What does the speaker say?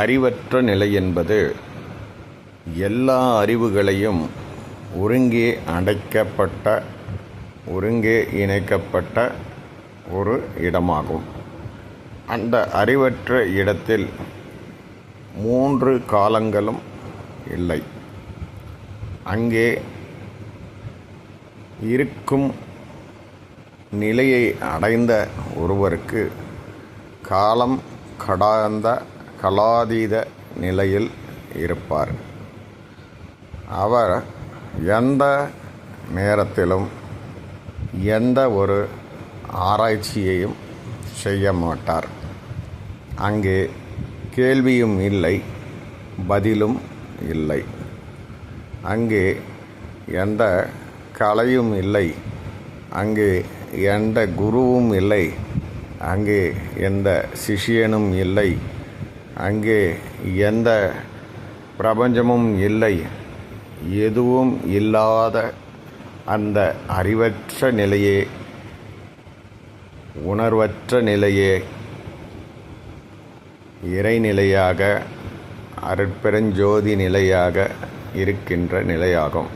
அறிவற்ற நிலை என்பது எல்லா அறிவுகளையும் ஒருங்கே அடைக்கப்பட்ட ஒருங்கே இணைக்கப்பட்ட ஒரு இடமாகும். அந்த அறிவற்ற இடத்தில் மூன்று காலங்களும் இல்லை. அங்கே இருக்கும் நிலையை அடைந்த ஒருவருக்கு காலம் கடாந்த கலாதீத நிலையில் இருப்பார். அவர் எந்த நேரத்திலும் எந்த ஒரு ஆராய்ச்சியையும் செய்ய மாட்டார். அங்கே கேள்வியும் இல்லை பதிலும் இல்லை. அங்கே எந்த கலையும் இல்லை அங்கே எந்த குருவும் இல்லை அங்கே எந்த சிஷியனும் இல்லை அங்கே எந்த பிரபஞ்சமும் இல்லை எதுவும் இல்லாத அந்த அறிவற்ற நிலையே உணர்வற்ற நிலையே இறைநிலையாக அருட்பெருஞ்சோதி நிலையாக இருக்கின்ற நிலையாகும்.